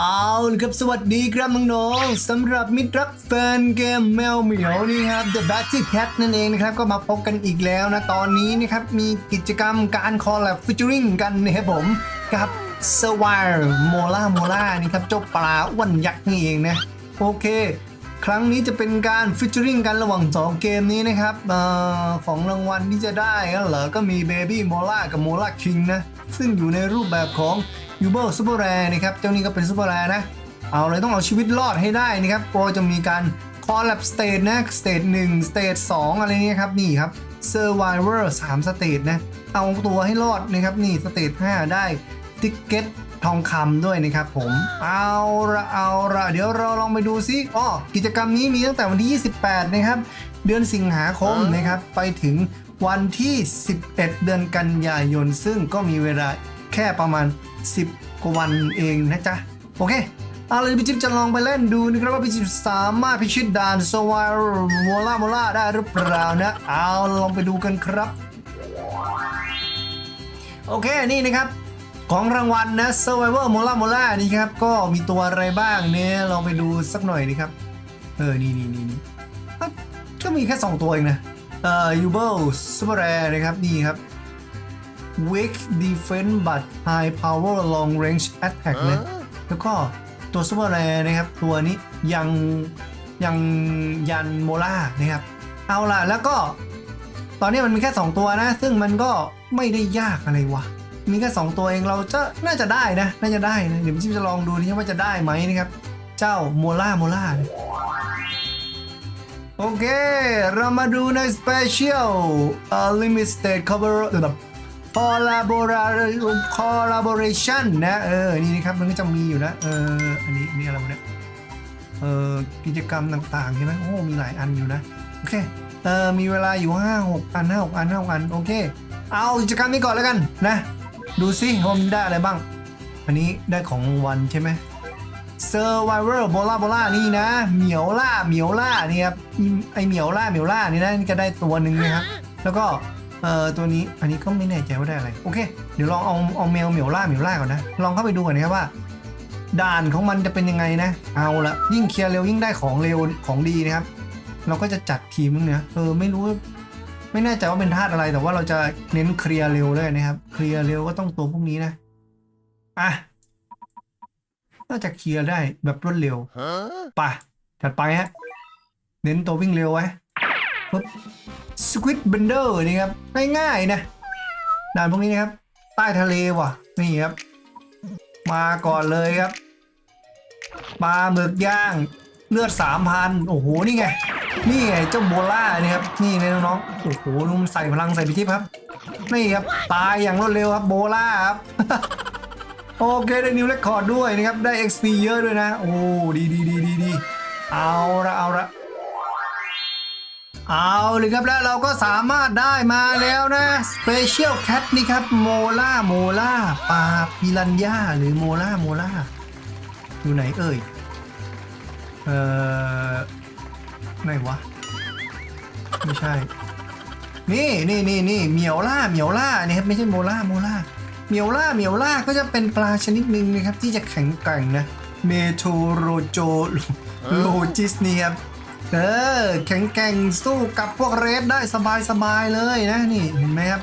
เอาละครับสวัสดีครับน้องๆสำหรับมิตรรักแฟนเกมแมวเหมียวนี่ครับ The Battle Cat นั่นเองนะครับ ก็มาพบกันอีกแล้วนะ ตอนนี้นะครับ มีกิจกรรมการคอลแลบฟิชเจอริงกันนะครับผม กับ s w i r m o l a m o l a นี่ครับ เจ้าปลาอ้วนยักษ์นี่เองนะ โอเค ครั้งนี้จะเป็นการฟิชเจอริงกันระหว่าง 2 เกมนี้นะครับออของรางวัลที่จะได้ก็เหรอก็มี Baby Mola กับ Mola King นะซึ่งอยู่ในรูปแบบของ u b e r Super Rare นะครับเจ้านี้ก็เป็น Super Rare นะเอาเลยต้องเอาชีวิตรอดให้ได้นะครับก็จะมีการ Collab Stage นะ Stage 1 Stage 2องอะไรเนี่ยครับนี่ครับ Survivor 3 Stage นะเอาตัวให้รอดนะครับนี่ Stage 5ได้ติ๊กเก็ตทองคำด้วยนะครับผม เอาละเอาละเดี๋ยวเราลองไปดูซิอ้อกิจกรรมนี้มีตั้งแต่วันที่ 28 นะครับ เดือนสิงหาคมนะครับ ไปถึงวันที่ 11 เดือนกันยายน ซึ่งก็มีเวลา แค่ประมาณ 10 กว่าวันเองนะจ๊ะ โอเคเอาเลยพี่จิ๊บจะลองไปเล่นดูนะครับว่าพี่จิ๊บสามารถพิชิตด่านสวายโมล่าโมล่าได้หรือเปล่านะ เอาลองไปดูกันครับ โอเคนี่นะครับ ของรางวัลนะ Survivor Mola Mola นี่ครับ ก็มีตัวอะไรบ้างเนี่ยลองไปดูสักหน่อยนี่ครับ เออ นี่นี่นี่ก็มีแค่ 2 ตัวเองนะ เอ่อ u b e r Super Rare นะครับ นี่ครับ Weak Defense but High Power Long Range Attack นะแล้วก็ตัว Super Rare นะครับ ตัวนี้ยังยังยันโมล่านะครับ เอาล่ะ แล้วก็ ตอนนี้มันมีแค่ 2 ตัวนะ ซึ่งมันก็ไม่ได้ยากอะไรวะ มีแค่ 2 ตัวเองเราจะน่าจะได้นะ น่าจะได้นะ เดี๋ยวพี่จะลองดูนี่ว่าจะได้ไหมนะครับ เจ้าโมล่าโมล่าเนี่ยโอเค เรามาดูใน Special uh, Limited Cover แบบ Collaboration Collaboration นะเออนี่นะครับมันก็จะมีอยู่นะเอออันนี้อันนี่อะไรวะเนี่ยเออกิจกรรมต่างๆใช่ไหมโอ้มีหลายอันอยู่นะโอเคเออมีเวลาอยู่ 5 6 อัน5 6อัน5 6อันโอเค เอากิจกรรมนี้ก่อนแล้วกันนะ ดูซิว่ามันได้อะไรบ้าง อันนี้ได้ของวัลใช่ไหม Survivor โบล่าโบล่านี่นะเหมียวล่าเหมียวล่านี่ครับไอเหมียวล่าเหมียวล่านี่นะนี่ก็ได้ตัวหนึ่งนะครับแล้วก็ เอ่อตัวนี้อันนี้ก็ไม่แน่ใจว่าได้อะไร โอเค เดี๋ยวลองเอาเอาแมวเหมียวล่าเหมียวล่าก่อนนะ ลองเข้าไปดูก่อนนะครับว่า ด่านของมันจะเป็นยังไงนะ เอาละยิ่งเคลียร์เร็วยิ่งได้ของเร็วของดีนะครับ เราก็จะจัดทีมนึงเนี่ยเออไม่รู้ ไม่แน่ใจว่าเป็นธาตุอะไรแต่ว่าเราจะเน้นเคลียร์เร็วเลยนะครับ เคลียร์เร็วก็ต้องตัวพวกนี้นะอะน่าจะเคลียร์ได้แบบรวดเร็วไปจัดไปฮะเน้นตัววิ่งเร็วไว้ปุ๊บ สควิตเบนเดอร์นี่ครับง่ายๆนะด่านพวกนี้นะครับ ใต้ทะเลว่ะ นี่ครับ มาก่อนเลยครับปลาหมึกย่าง เลือดสามพันโอ้โห นี่ไง นี่ไงเจ้าโบล่านี่ครับ นี่เลยน้องๆโอ้โหลุงใส่พลังใส่พิทิพครับ นี่ครับ ตายอย่างรวดเร็วครับโบล่าครับโอเคได้นิวเรคคอร์ดด้วยนะครับ ได้ XP เยอะด้วยนะ โอ้ดีดีดีดีดีเอาละเอาละ เอาเลยครับแล้วเราก็สามารถได้มาแล้วนะ Special Cat นี่ครับโมล่าโมล่าปลาปิรันย่าหรือโมล่าโมล่าอยู่ไหนเอ่ย เอ่อไหนวะ ไม่ใช่ นี่นี่นี่นี่เหมียวล่าเหมียวล่านี่ครับไม่ใช่โมล่าโมล่าเหมียวล่าเหมียวล่าก็จะเป็นปลาชนิดหนึ่งนะครับที่จะแข็งแกร่งนะเมโทโรโจโลจิสเนี่ยครับ เออแข็งแกร่งสู้กับพวกเรดได้สบายสบายๆเลยนะนี่เห็นไหมครับ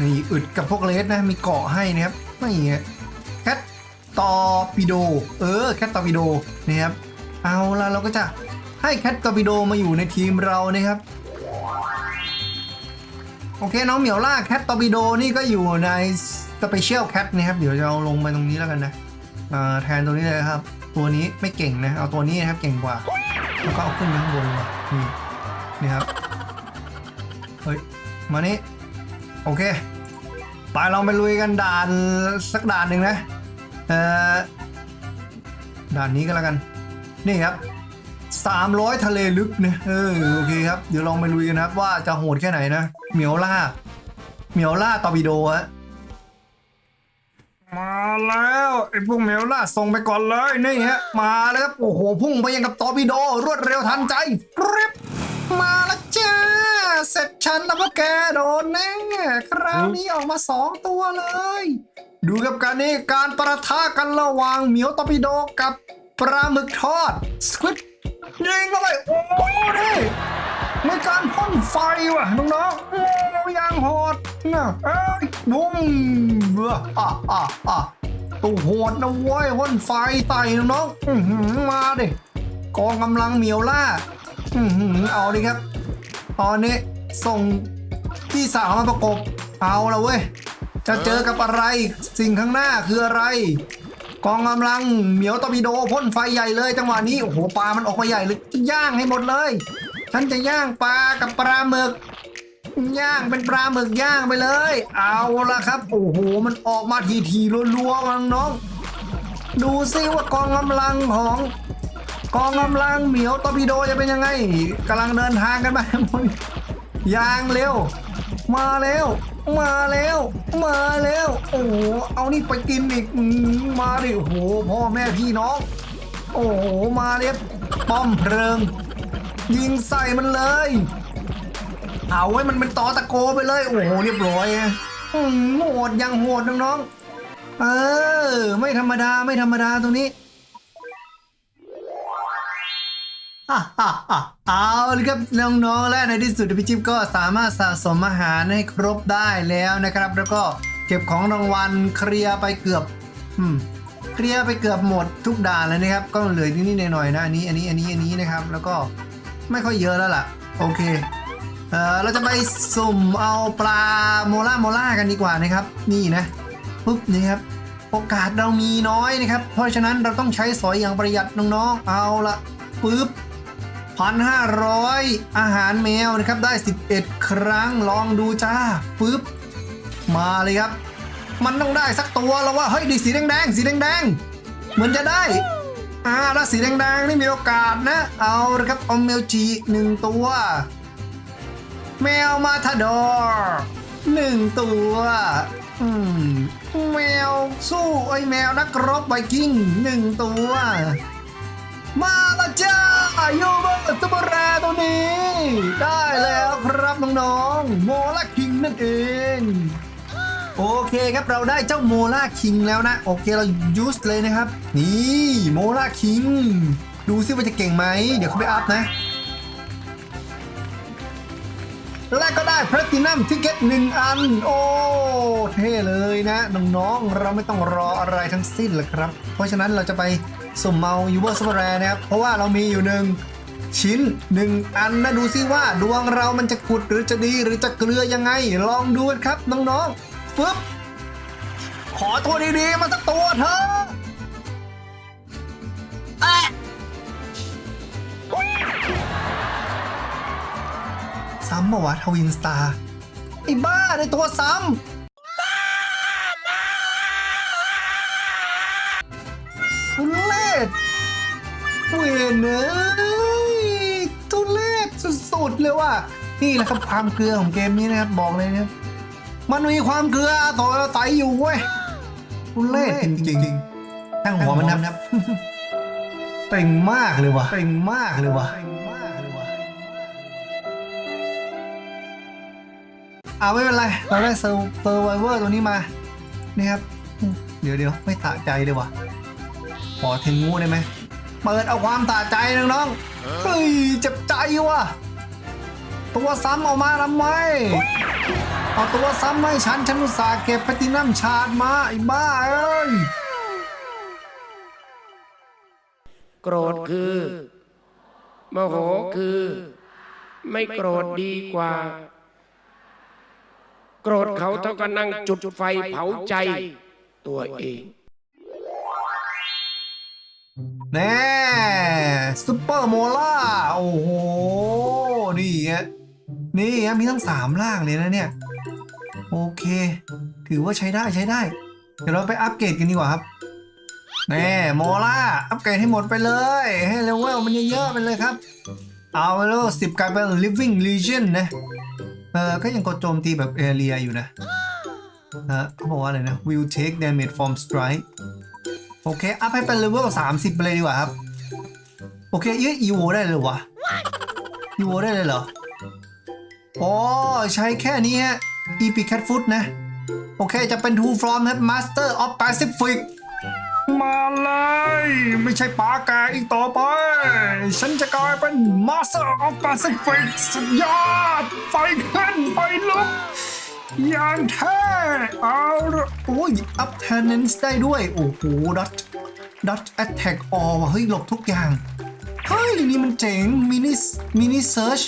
นี่อึดกับพวกเรดนะมีเกาะให้นะครับไม่เงี้ยแคทตอปิโดเออแคทตอปิโดนะครับเอาละเราก็จะให้แคทตอปิโดมาอยู่ในทีมเรานะครับโอเคน้องเหมียวล่าแคทตอปิโดนี่ก็อยู่ในสเปเชียลแคทนะครับ เดี๋ยวจะเอาลงไปตรงนี้แล้วกันนะแทนตัวนี้เลยครับ ตัวนี้ไม่เก่งนะ เอาตัวนี้นะครับเก่งกว่า แล้วก็เอาขึ้นไปข้างบนว่ะนี่นี่ครับเฮ้ยมานี่โอเคไปลองไปลุยกันด่านสักด่านหนึ่งนะเอ่อด่านนี้ก็แล้วกัน นี่ครับ300 ทะเลลึกนะเออโอเคครับ เดี๋ยวลองไปลุยกันครับว่าจะโหดแค่ไหนนะ เหมียวล่า เหมียวล่าตอร์ปิโดฮะ มาแล้วไอ้พวกเหมียวล่าส่งไปก่อนเลยนี่ฮะมาแล้วครับโอ้โหพุ่งไปยังกับตอร์ปิโดรวดเร็วทันใจริบมาแล้วจ้าเสร็จฉันแล้วพวกแกโดนแน่คราวนี้ออกมาสองตัวเลย ดูกับการนี้การประทะกันระหว่างเหมียวตอร์ปิโดกับปลาหมึกทอดสควิดยิงเข้าไปโอ้โหนี่ไม่การพ่นไฟว่ะน้องๆ อ้ยางโหดนะเอ้ยบุ้มเบ้ออะอะอะตู้โหดนะเว้ยพ่นไฟใส่น้องมาดิกองกำลังเหมียวล่าเอาดิครับ ตอนนี้ส่งพี่สาวมาประกบ เอาละเว้ย จะเจอกับอะไรสิ่งข้างหน้าคืออะไร กองกำลังเหมียวตอร์ปิโดพ่นไฟใหญ่เลย จังหวะนี้โอ้โหปลามันออกมาใหญ่เลยย่างให้หมดเลย ฉันจะย่างปลากับปลาหมึก ย่างเป็นปลาหมึกย่างไปเลย เอาละครับ โอ้โห มันออกมาทีทีรัวๆมันน้อง ดูซิว่ากองกำลังของกองกำลังเหมียวตอร์ปิโดจะเป็นยังไงกำลังเดินทางกันไปยางเร็ว มาเร็ว มาเร็ว มาเร็ว โอ้โห เอานี่ไปกินอีกมมาดิโอ้โห พ่อแม่พี่น้อง โอ้โห มาเรียบป้อมเพลิง ยิงใส่มันเลย เอาไว้มันเป็นตอตะโกไปเลย โอ้โหเรียบร้อยอโหดยังโหดน้องๆ เออ ไม่ธรรมดาไม่ธรรมดาตรงนี้อะอะอะเอาเลยครับน้องๆและในที่สุดพี่จิ๊บก็สามารถสะสมอาหารให้ครบได้แล้วนะครับ แล้วก็เก็บของรางวัลเคลียร์ไปเกือบอืมเคลียร์ไปเกือบหมดทุกด่านแล้วนะครับ ก็เหลือนิดๆหน่อยๆนะอันนี้อันนี้อันนี้อันนี้นะครับ แล้วก็ไม่ค่อยเยอะแล้วล่ะ โอเค เออเราจะไปสุ่มเอาปลาโมล่าโมล่ากันดีกว่านะครับ นี่นะปุ๊บนี่ครับโอกาสเรามีน้อยนะครับ เพราะฉะนั้นเราต้องใช้สอยอย่างประหยัดน้องๆ เอาละปึ๊บพันห้าร้อยอาหารแมวนะครับได้ 11 ครั้งลองดูจ้าปึ๊บมาเลยครับ มันต้องได้สักตัวแล้วว่าเฮ้ยดีสีแดงๆสีแดงๆเหมือนจะได้อ่าแล้วสีแดงๆนี่มีโอกาสนะ เอาละครับเอาเมลจีหนึ่งตัว แมวมาทาดอร์หนึ่งตัวอืมแมวสู้ไอ้แมวนักรบไวกิ้งหนึ่งตัว มาละจ้าโยเบอร์ตุบราตัวนี้ ได้แล้วครับน้องๆโมลาคิงนั่นเองโอเคครับเราได้เจ้าโมลาคิงแล้วนะ โอเคเรายูสเลยนะครับ นี่โมลาคิง ดูซิว่าจะเก่งไหม เดี๋ยวเขาไปอัพนะ และก็ได้แพลตินัมทิเก็ตหนึ่งอัน โอ้เท่เลยนะ น้องๆ เราไม่ต้องรออะไรทั้งสิ้นเลยครับ เพราะฉะนั้นเราจะไปสุ่มเมายูเบอร์สเปรนะครับ เพราะว่าเรามีอยู่หนึ่งชิ้นหนึ่งอันนะดูซิว่าดวงเรามันจะขุดหรือจะดีหรือจะเกลือยังไง ลองดูกันครับน้องๆฟึบขอตัวดีๆมาสักตัวเถอะ ซ้ำมาวะทวินสตาร์ไอ้บ้าในตัวซ้ำทุเลศเวนเอ้ยทุเลศสุดๆเลยว่ะนี่แหละครับความเกลือของเกมนี้นะครับบอกเลยนะครับมันมีความเกลือต่อใสอยู่เว้ยทุเลศจริงๆตั้งหัวมันนะครับเต่งมากเลยว่ะเต่งมากเลยว่ะ อาไม่เป็นไร เราได้เซอร์เซอร์ไวเวอร์ตัวนี้มา นี่ครับ เดี๋ยวเดี๋ยวไม่ตะใจเลยว่ะ ขอเทงูได้ไหม เปิดเอาความตะใจน้องๆเฮ้ยเจ็บใจว่ะ ตัวซ้ำออกมาทำไม เอาตัวซ้ำให้ฉัน ฉันอุตส่าห์เก็บแพลตินัมชาร์ดมาไอ้บ้าเอ้ย โกรธคือ โมโหคือ ไม่โกรธดีกว่า โกรธเขาเท่ากับนั่งจุดไฟเผาใจตัวเอง แน่ซุปเปอร์โมล่า โอ้โห นี่ฮะนี่ฮะมีทั้งสามล่างเลยนะเนี่ย โอเค ถือว่าใช้ได้ใช้ได้ เดี๋ยวเราไปอัปเกรดกันดีกว่าครับ แน่โมล่า อัปเกรดให้หมดไปเลย ให้เลเวลมันเยอะๆไปเลยครับ เอาไปแล้วสิบกลายเป็น living legion นะ เออ ก็ยังกดโจมตีแบบเอเรียอยู่นะฮะเขาบอกว่าอะไรนะ will take damage from strike โอเค อัพให้เป็นเลเวล30 ไปเลยดีกว่าครับ โอเคเอ้ยอีโวได้เลยวะอีโวได้เลยเหรอ อ๋อ ใช้แค่นี้ฮะ Epic Cat Foot นะ โอเค จะเป็น Two From ครับ Master of Pacific มาเลย ไม่ใช่ปาแกอีกต่อไป ฉันจะกลายเป็น Master of Pacific สุดยอด ไฟขึ้นไฟลุกอย่างแท้เอาละโอ้ย up tenants ได้ด้วย โอ้โห dot dot attack all ว่ะเฮ้ย หลบทุกอย่าง เฮ้ย นี่มันเจ๋ง mini mini search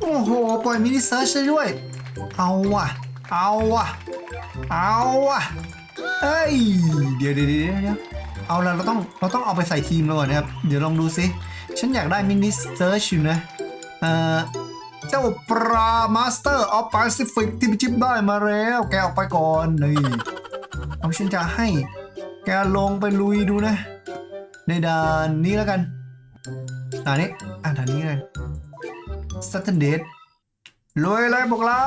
โอ้โห ปล่อย mini search ได้ด้วย เอาว่ะ เอาว่ะ เอาว่ะ เอ้ย เดี๋ยวเดี๋ยวเดี๋ยว เอาละเราต้องเราต้องเอาไปใส่ทีมเราก่อนนะครับ เดี๋ยวลองดูสิฉันอยากได้มินิเซิร์ชอยู่นะ เอ่อ เจ้าปลามาสเตอร์ออฟแปซิฟิกที่พี่จิ๊บได้มาแล้ว แกออกไปก่อนนี่เอาฉันจะให้ แกลงไปลุยดูนะ ในด่านนี้แล้วกันด่านนี้อะด่านนี้กันสตันเดดลุยเลยพวกเรา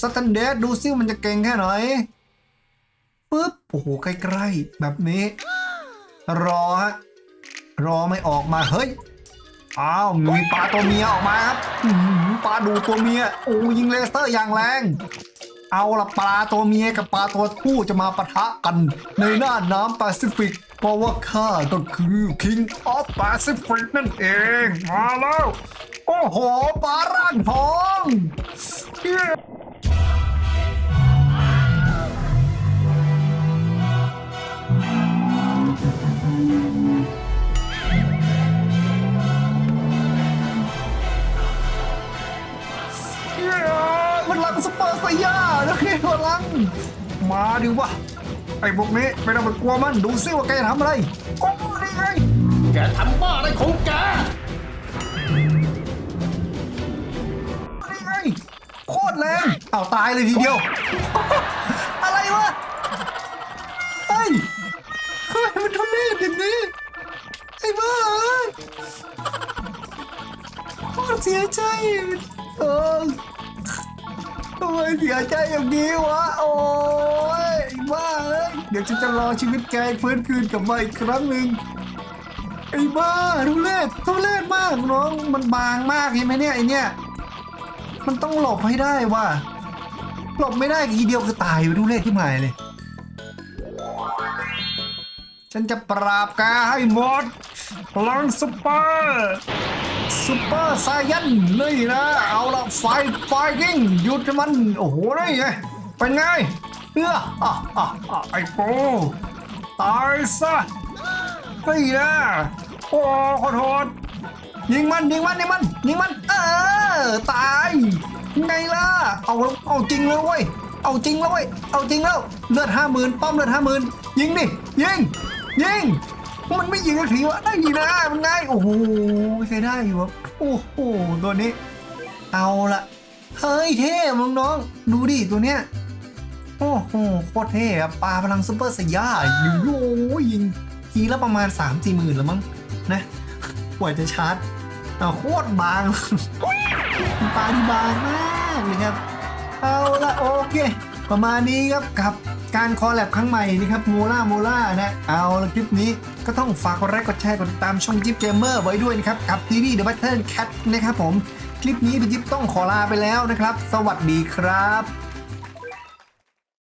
สตันเดดดูซิมันจะเก่งแค่ไหนปึ๊บโอ้โหใกล้ๆแบบนี้ รอฮะรอไม่ออกมาเฮ้ยอ้าวมีปลาตัวเมียออกมาครับอื้อหือปลาดูตัวเมียโอ้ยิงเลเซอร์อย่างแรง เอาละปลาตัวเมียกับปลาตัวผู้จะมาปะทะกัน ในหน้าน้ำแปซิฟิก เพราะว่าข้าก็คือ King of Pacific นั่นเอง มาแล้ว โอ้โหปลาร่างทอง พลังสเปอร์ไซย่านะเคพลัง มาดิวะไอ้พวกนี้ไม่ต้องไปกลัวมันดูซิว่าแกทำอะไรโอ้นี่ไงแกทำบ้าอะไรของแกไงโคตรแรงเอาตายเลยทีเดียว อะไรวะเฮ้ย มันทุเรศอย่างนี้ไอ้บ้าเอ้ยโคตรเสียใจเออทำไมเสียใจอย่างนี้วะโอ้ยบ้าเอ้ยเดี๋ยวฉันจะรอชีวิตแกฟื้นคืนกลับมาอีกครั้งหนึ่งไอ้บ้าทุเรศทุเรศมากน้องมันบางมากเห็นไหมเนี่ยไอเนี่ยมันต้องหลบให้ได้ว่ะหลบไม่ได้ทีเดียวคือตายไปทุเรศที่หมายเลย ฉันจะปราบแกให้หมดพลังซุปเปอร์ซุปเปอร์ไซยันนี่นะ เอาละไฟไฟกิ้งหยุดมัน โอ้โหนี่ไงเป็นไงเอออะอะอะไอ้โปตายซะนี่นะโอ้ขอโทษยิงมันยิงมันยิงมันยิงมัน เออตายไงล่ะเอาเอาจริงแล้วเว้ยเอาจริงแล้วเว้ยเอาจริงแล้วเลือดห้าหมื่นป้อมเลือดห้าหมื่นยิงดิยิง ยิงมันไม่ยิงสักทีวะได้ยินะมันง่ายโอ้โหใช้ได้อยู่วะโอ้โหตัวนี้ เอาละเฮ้ยเท่มึงน้องดูดิตัวเนี้ยโอ้โหโคตรเท่อะปลาพลังซุปเปอร์สยาอยู่โอ้ยิงทีละประมาณ 3 4หมื่นแล้วมั้งนะกว่าจะชาร์จอ่โคตรบางปลาที่บางมากเลยครับ เอาละโอเค ประมาณนี้ครับกับ การคอแลบครั้งใหม่นะครับโมล่าโมล่านะเอาละคลิปนี้ก็ต้องฝากกดไลค์กดแชร์กดติดตามช่องจิ๊บเจมเมอร์ไว้ด้วยนะครับ กับซีรีส์ The Battle Cat นะครับผม คลิปนี้พี่จิ๊บต้องขอลาไปแล้วนะครับ สวัสดีครับ